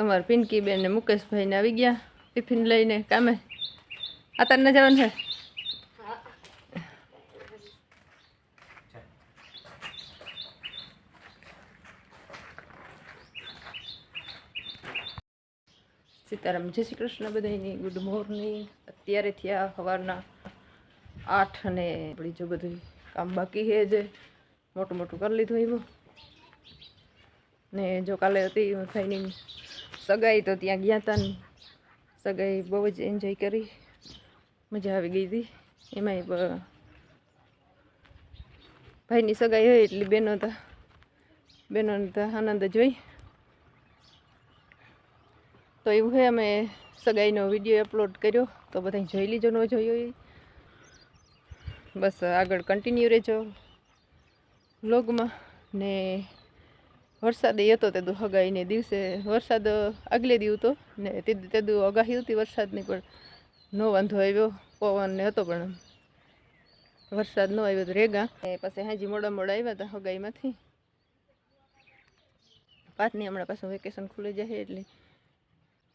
તમારા પિંકી બેન ને મુકેશભાઈ ને આવી ગયા ટિફિન લઈને કામે. આ તાર ન જવાનું છે? સીતારામ, જય શ્રી કૃષ્ણ બધાની ગુડ મોર્નિંગ. અત્યારે થયા સવારના આઠ અને આપણી જો બધું કામ બાકી છે જે, મોટું મોટું કરી લીધું એવું ને જો કાલે હતી ભાઈની સગાઈ તો ત્યાં ગયા હતા સગાઈ બહુ જ એન્જોય કરી. મજા આવી ગઈ હતી. એમાંય ભાઈની સગાઈ હોય એટલે બહેનો તો. બહેનોને તો આનંદ જ હોય. તો એવું હોય અમે સગાઈનો વીડિયો અપલોડ કર્યો. તો બધા જોઈ લીજો, ન જોયો એ બસ આગળ કન્ટિન્યુ રહેજો. વ્લોગમાં ને વરસાદ એ હતો તે દુ હગાઈને દિવસે વરસાદ આગલે દી હતો ને તે તે દુ આગાહી હતી વરસાદની પણ નો વાંધો આવ્યો, પવન ને હતો પણ વરસાદ નો આવ્યો તો રેગા. એ પછી હાજી મોડા મોડા આવ્યા હતા હગાઈમાંથી. પાંચની હમણાં પાછું વેકેશન ખુલી જાય એટલે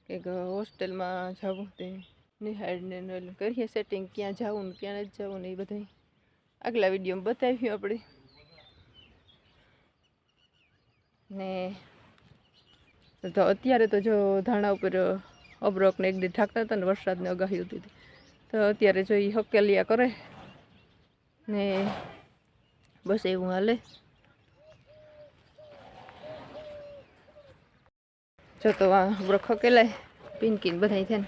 કંઈક હોસ્ટેલમાં જવું તે નિહાળને કરીએ સેટિંગ ક્યાં જવું ને ક્યાં નથી જવું ને એ બધા આગલા વિડીયોમાં બતાવ્યું આપણે. ને તો અત્યારે તો જો ધાણા ઉપર અબરોકને એક દી ઢાંકતા હતા ને વરસાદને અગાહી હતી. તો અત્યારે જો એ હકેલિયા કરે ને બસ એવું હાલે. જો તો આ અબરોક હકેલાય પિંકીને બધા છે ને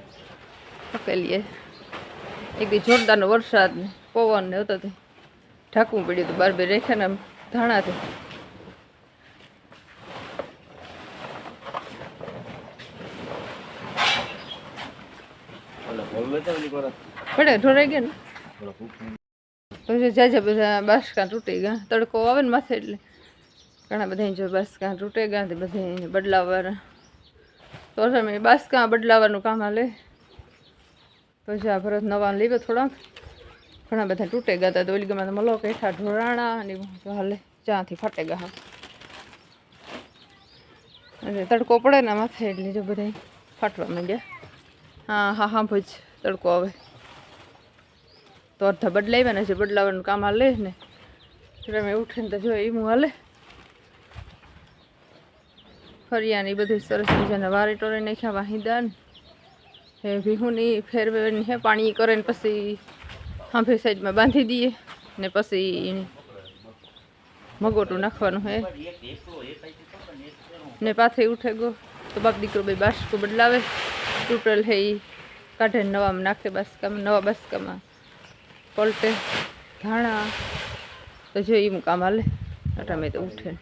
હકેલીએ. એક દી જોરદારનો વરસાદ પવન ને હતો તે. ઢાંકવું પડ્યું હતું બાર બે રેખા ને આમ ધાણાથી ઢોરાઈ ગયા ને? પછી જાજા બધા બાસકા તૂટી ગયા, તડકો આવે ને માથે એટલે ઘણા બધા જો બાસકા તૂટે ગયા તે બધા બદલાવવાના તો તમે બાસકા બદલાવાનું કામ તો આ ભરત નવા લેવે થોડાક. ઘણા બધા તૂટે ગયા હતા, તો ઓલી ગમે મલો કેઠા ઢોરાણા અને હાલે. જ્યાંથી ફાટે ગયા અને તડકો પડે ને માથે એટલે જો બધા ફાટવા માંડ્યા. હા હા હા ભજ તડકો આવે તો અડધા બદલાવ્યા જે બદલાવાનું કામ હાલે ને, એટલે મેં ઉઠીને તો જોઈએ એમ હાલે. ફરિયાની એ બધું સરસ મજાના વારે ટોરે નાખ્યા વાહિદા ને હે ભીહુની ફેરવેની હે, પાણી કરે ને પછી હાંભે સાઈડમાં બાંધી દઈએ ને પછી મગોટું નાખવાનું હે. ને પાથે ઉઠે ગો, તો બાપ દીકરો ભાઈ બાસકું બદલાવે. તૂટેલ હે એ કાઢે નવામાં નાખે બાસકામાં, નવા બાસકામાં. પલટે, ધાણા. તો જો એમ કામ હાલે. અટામે તો ઉઠે.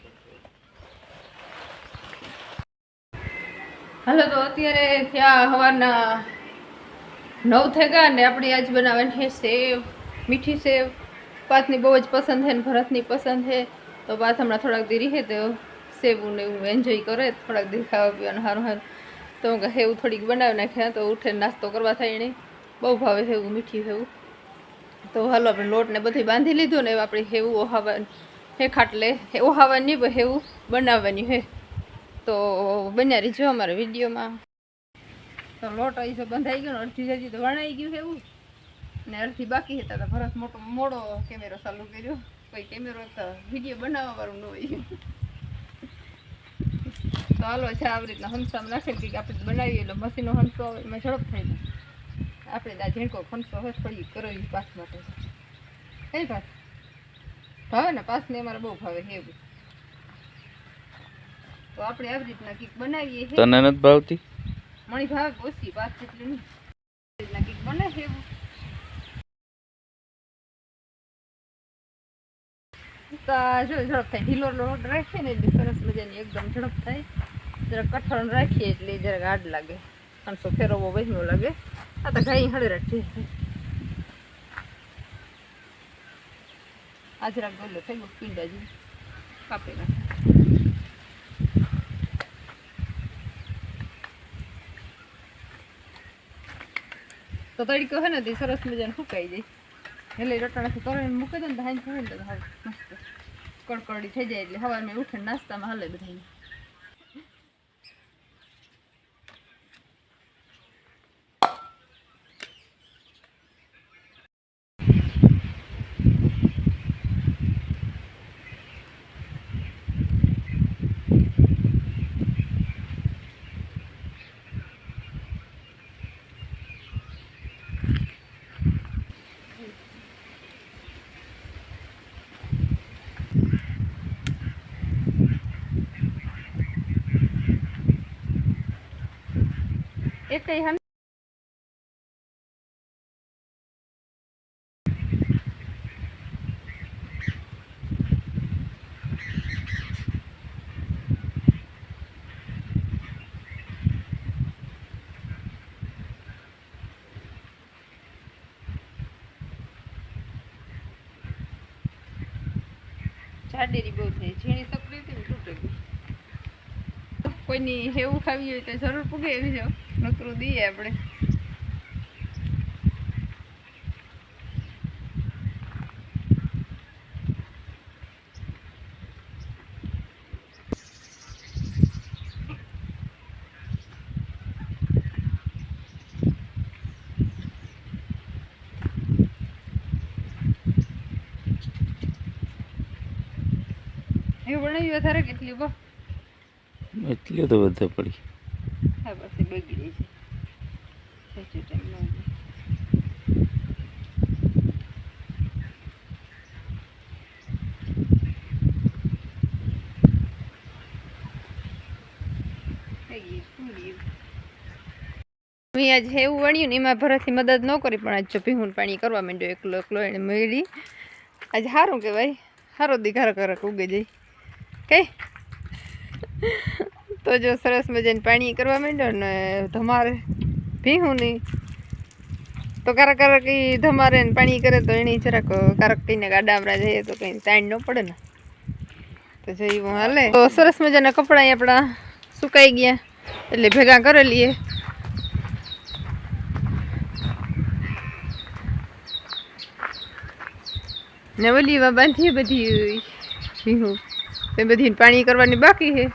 હાલો, તો અત્યારે ત્યાં હવાના નવ થઈ ગયા ને આપણી આજ બનાવવાની છે સેવ, મીઠી સેવ. પાથની બહુ જ પસંદ છે ને ભરતની પસંદ છે. તો પાથ હમણાં થોડાક દી રહે તો સેવું ને એવું એન્જોય કરે, થોડાક દી ખાવા પીવાનું સારું સારું. તો હું કહે એવું થોડીક બનાવી નાખ્યા તો ઉઠે નાસ્તો કરવા થાય એને બહુ ભાવે છે એવું, મીઠી સેવું તો હાલો, આપણે લોટને બધી બધું લીધું ને આપણે હેવું ઓહાવા હે, ખાટલે. હે, ઓહાવાની પણ હેવું બનાવવાની, હે. તો બન્યા રહીજો અમારા વિડીયોમાં. તો લોટ અહીં બંધાઈ ગયો ને, અડધી જજી તો વણાઈ ગયું છે એવું. ને અડધી બાકી હતા તો ભરત મોટો મોડો કેમેરો ચાલુ કર્યો. કોઈ કેમેરો તો વીડિયો બનાવવા વાળું ન હોય. તો હાલો છે આવી રીતના હંસામાં નાખેલ કે આપણે બનાવીએ એટલે મશીનો હંસો આવે એમાં ઝડપ થાય ને આપણે આ ઝીણકો હંસો હોય થોડી કરવી પાસ માટે. કઈ પાસ ભાવે ને પાસને અમારે બહુ ભાવે એવું. તો આપણે આવી રીતના કંઈક બનાવીએ તને નથી ભાવતી? મણી ભાવે ઓછી? પાસ જેટલી નહીં. રીતના કંઈક બને એવું. તો જો ઝડપ થાય. ઢીલો લોટ રાખીએ ને એટલે સરસ મજાની એકદમ ઝડપ થાય. જરાક કઠણ રાખીએ એટલે જરાક આડ લાગે. પાંચસો ફેરવવો વહેલો લાગે. આ તો ગાય હળે રાખીએ આ જરાક ગોલો થઈ ગયો, પીંડા જેવું. કાપી નાખે. તો તડકો હે ને તે સરસ મજાને સુકાઈ જાય. એટલે રટાણાથી કરીને મૂકી દો ને તો હાઈ થાય ને તો મસ્ત કડકડી થઈ જાય એટલે સવારમાં ઉઠીને નાસ્તામાં હાલે બધાય એક જાડેરી બહુ થઈ. ઝીણી સકરી હતી ને તૂટી ગઈ કોઈની હેવું ખાવી હોય તો જરૂર પૂગે એવી જો નકરું દઈએ આપણે. એવું બનાવ્યું વધારે કેટલી બહુ એટલી તો બધા પડી. હા? મેં આજ એવું વણ્યું ને એમાં ભરતથી મદદ ન કરી, પણ આજ ભીહું પાણી કરવા માંડ્યો એકલો એકલો એને મેળી. આજ સારું કહેવાય. સારો દીઘારો કરક ઉગે જાય. કઈ? તો જો સરસ મજાને પાણી કરવા માંડ્યો ને ધમારે ભીહું નહીં. તો કારક કારક એ ધમારે પાણી કરે તો એની જરાક કારક કહીને ગાડામરા જઈએ તો કંઈ ટાઈમ ન પડે ને. તો જોયું હાલે. તો સરસ મજાના કપડાં આપણા સુકાઈ ગયા. એટલે ભેગા કરી લઈએ. ને ઓલીમાં બાંધીએ બધી ભીહું. તે બધી પાણી કરવાની બાકી છે.